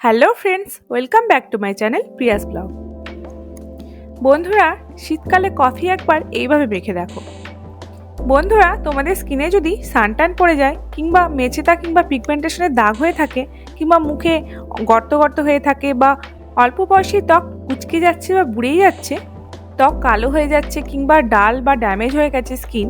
Hello friends, welcome back to my channel Priya's blog. বন্ধুরা, শীতকালে coffee একবার এইভাবে মেখে দেখো। বন্ধুরা, তোমাদের স্কিনে যদি সানটান পড়ে যায়, কিংবা মেচেতা কিংবা পিগমেন্টেশনের দাগ হয়ে থাকে, কিংবা মুখে গর্ত গর্ত হয়ে থাকে, বা অল্প বয়সী ত্বক কুচকে যাচ্ছে বা বুড়েই যাচ্ছে, ত্বক কালো হয়ে যাচ্ছে, কিংবা ডাল বা ড্যামেজ হয়ে গেছে স্কিন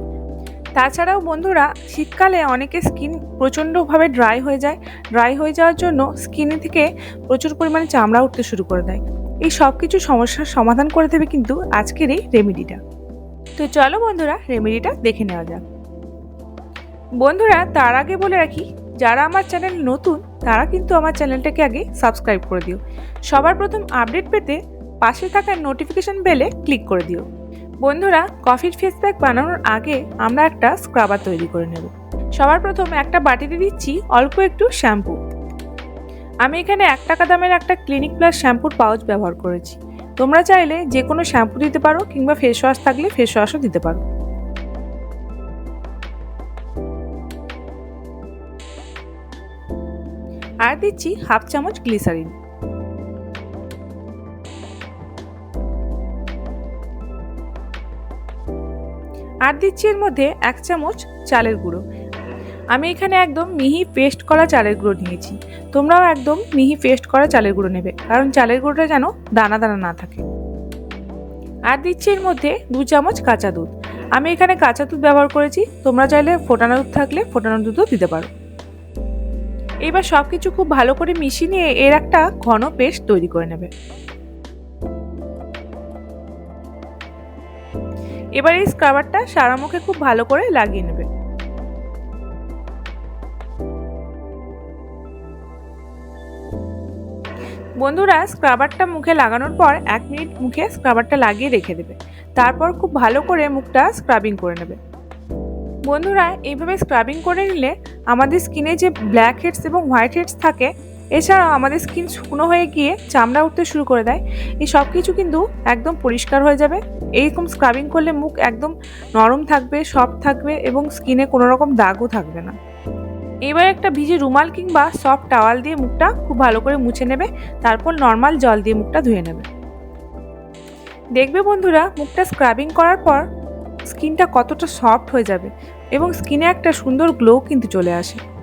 তাছাড়াও বন্ধুরা, শীতকালে অনেকে স্কিন প্রচণ্ডভাবে ড্রাই হয়ে যায়। ড্রাই হয়ে যাওয়ার জন্য স্কিন থেকে প্রচুর পরিমাণে চামড়া উঠতে শুরু করে দেয়। এই সব কিছু সমস্যার সমাধান করে দেবে কিন্তু আজকের এই রেমেডিটা। তো চলো বন্ধুরা, রেমেডিটা দেখে নেওয়া যাক। বন্ধুরা, তার আগে বলে রাখি, যারা আমার চ্যানেল নতুন, তারা কিন্তু আমার চ্যানেলটাকে আগে সাবস্ক্রাইব করে দিও। সবার প্রথম আপডেট পেতে পাশে থাকা নোটিফিকেশন বেলে ক্লিক করে দিও। বন্ধুরা, কফির ফেস প্যাক বানানোর আগে আমরা একটা স্ক্রাবার তৈরি করে নেব। সবার প্রথম একটা বাটিতে দিচ্ছি অল্প একটু শ্যাম্পু আমি এখানে এক টাকা দামের একটা ক্লিনিক প্লাস শ্যাম্পুর পাউচ ব্যবহার করেছি। তোমরা চাইলে যে কোনো শ্যাম্পু দিতে পারো কিংবা ফেস ওয়াশ থাকলে ফেস ওয়াশও দিতে পারো। আর দিচ্ছি হাফ চামচ গ্লিসারিন আর দিচ্ছি এর মধ্যে এক চামচ চালের গুঁড়ো। আমি এখানে একদম মিহি পেস্ট করা চালের গুঁড়ো নিয়েছি। তোমরাও একদম মিহি পেস্ট করা চালের গুঁড়ো নেবে, কারণ চালের গুঁড়োটা যেন দানা দানা না থাকে। আর দিচ্ছি এর মধ্যে দু চামচ কাঁচা দুধ। আমি এখানে কাঁচা দুধ ব্যবহার করেছি, তোমরা চাইলে ফোটানো দুধ থাকলে ফোটানো দুধও দিতে পারো। এবার সব কিছু খুব ভালো করে মিশিয়ে নিয়ে এর একটা ঘন পেস্ট তৈরি করে নেবে। এবার এই স্ক্রাবারটা সারা মুখে খুব ভালো করে লাগিয়ে নেবে। বন্ধুরা স্ক্রাবারটা মুখে লাগানোর পর এক মিনিট মুখে স্ক্রাবারটা লাগিয়ে রেখে দেবে। তারপর খুব ভালো করে মুখটা স্ক্রাবিং করে নেবে। বন্ধুরা, এইভাবে স্ক্রাবিং করে নিলে আমাদের স্কিনে যে ব্ল্যাক হেডস এবং হোয়াইট হেডস থাকে এছাড়াও আমাদের স্কিন শুকনো হয়ে গিয়ে চামড়া উঠতে শুরু করে দেয়। এই সব কিছু কিন্তু একদম পরিষ্কার হয়ে যাবে। এইরকম স্ক্রাবিং করলে মুখ একদম নরম থাকবে সফট থাকবে এবং স্কিনে কোনো রকম দাগও থাকবে না। এবার একটা ভিজে রুমাল কিংবা সফট টাওয়াল দিয়ে মুখটা খুব ভালো করে মুছে নেবে, তারপর নর্মাল জল দিয়ে মুখটা ধুয়ে নেবে। দেখবে বন্ধুরা, মুখটা স্ক্রাবিং করার পর স্কিনটা কতটা সফট হয়ে যাবে এবং স্কিনে একটা সুন্দর গ্লো কিন্তু চলে আসে।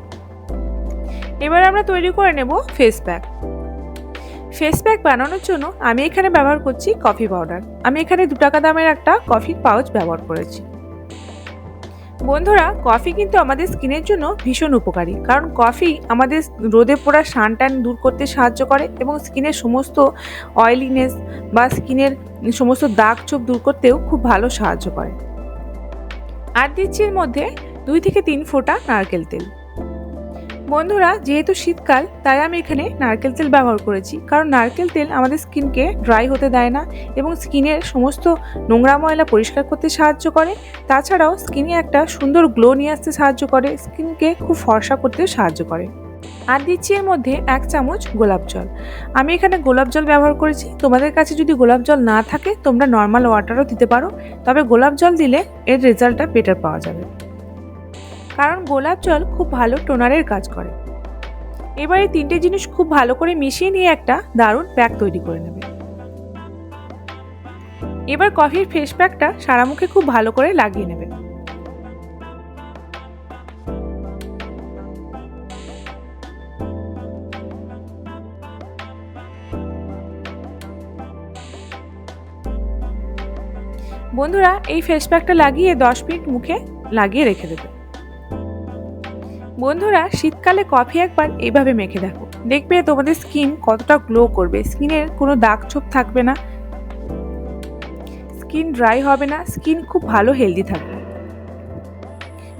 এবার আমরা তৈরি করে নেব ফেস প্যাক ফেস প্যাক বানানোর জন্য আমি এখানে ব্যবহার করছি কফি পাউডার আমি এখানে দু টাকা দামের একটা কফির পাউচ ব্যবহার করেছি। বন্ধুরা কফি কিন্তু আমাদের স্কিনের জন্য ভীষণ উপকারী। কারণ কফি আমাদের রোদে পোড়া ট্যান দূর করতে সাহায্য করে এবং স্কিনের সমস্ত অয়েলিনেস বা স্কিনের সমস্ত দাগ চোখ দূর করতেও খুব ভালো সাহায্য করে। আর দিচ্ছি এর মধ্যে দুই থেকে তিন ফোঁটা নারকেল তেল। বন্ধুরা, যেহেতু শীতকাল, তাই আমি এখানে নারকেল তেল ব্যবহার করেছি। কারণ নারকেল তেল আমাদের স্কিনকে ড্রাই হতে দেয় না এবং স্কিনের সমস্ত নোংরা ময়লা পরিষ্কার করতে সাহায্য করে। তাছাড়াও স্কিনে একটা সুন্দর গ্লো নিয়ে আসতে সাহায্য করে, স্কিনকে খুব ফর্সা করতে সাহায্য করে। আর দিচ্ছি এর মধ্যে এক চামচ গোলাপ জল। আমি এখানে গোলাপ জল ব্যবহার করেছি। তোমাদের কাছে যদি গোলাপ জল না থাকে, তোমরা নর্মাল ওয়াটারও দিতে পারো। তবে গোলাপ জল দিলে এর রেজাল্টটা বেটার পাওয়া যাবে। কারণ গোলাপ জল খুব ভালো টোনারের কাজ করে। এবার এই তিনটে জিনিস খুব ভালো করে মিশিয়ে নিয়ে একটা দারুণ প্যাক তৈরি করে নেবে। এবার কফির ফেস প্যাকটা সারা মুখে খুব ভালো করে লাগিয়ে নেবে। বন্ধুরা, এই ফেস প্যাকটা লাগিয়ে দশ মিনিট মুখে লাগিয়ে রেখে দেবে। বন্ধুরা, শীতকালে কফি একবার এইভাবে মেখে দেখো। দেখবে তোমাদের স্কিন কতটা গ্লো করবে। স্কিনের কোনো দাগ ছোপ থাকবে না। স্কিন ড্রাই হবে না, স্কিন খুব ভালো হেলদি থাকবে।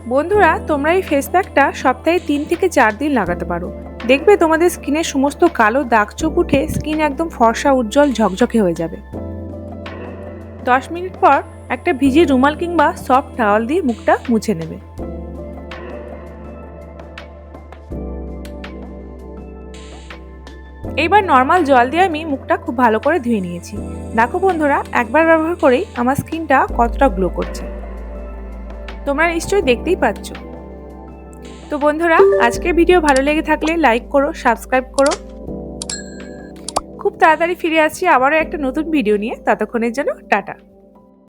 বন্ধুরা, তোমরা এই ফেস প্যাকটা সপ্তাহে তিন থেকে চার দিন লাগাতে পারো। দেখবে তোমাদের স্কিনের সমস্ত কালো দাগ চোখ উঠে স্কিন একদম ফর্সা, উজ্জ্বল, ঝকঝকে হয়ে যাবে। দশ মিনিট পর একটা ভিজে রুমাল কিংবা সফট টাওয়াল দিয়ে মুখটা মুছে নেবে। এইবার নর্মাল জল দিয়ে আমি মুখটা খুব ভালো করে ধুয়ে নিয়েছি। দেখো বন্ধুরা, একবার ব্যবহার করেই আমার স্কিনটা কতটা গ্লো করছে। তোমরা নিশ্চয়ই দেখতেই পাচ্ছ। তো বন্ধুরা, আজকের ভিডিও ভালো লেগে থাকলে লাইক করো সাবস্ক্রাইব করো। খুব তাড়াতাড়ি ফিরে আসছি আবারও একটা নতুন ভিডিও নিয়ে। ততক্ষণের জন্য টাটা।